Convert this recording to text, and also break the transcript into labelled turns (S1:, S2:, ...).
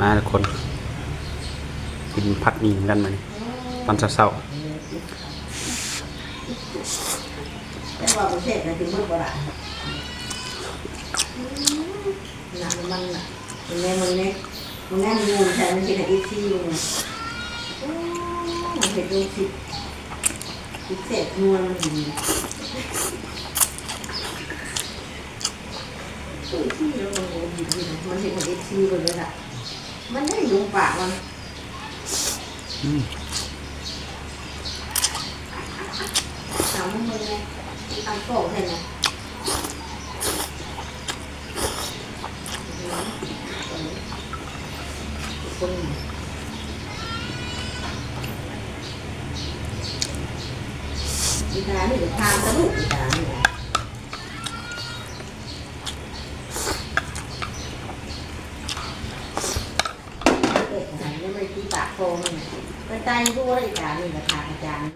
S1: มาทุกคนกินผัดหมี่กันมาตอนเช้า
S2: แต่ว่าประเทศนั้นคือมืดกว่าละหนักมันน่ะมันแน่มันแน่มันแน่มูนแทนมันเป็นอีซี่เลยมันเห็นดูสิพิเศษนวลมันดีตัวที่แล้วมันโอ้ดีดีมันเห็นอีซี่เลยล่ะ มันได้ยุงปากมัน
S1: ๆอืม
S2: ถามมึงไงทำโป่งเห็นไหมคนอีตานี่ทานตะลุกอีตา นี่เด็กหันไม่ไปที่ปากโป่งนี่ไปใจรู้ว่าอีตานี่ราคาอาจารย์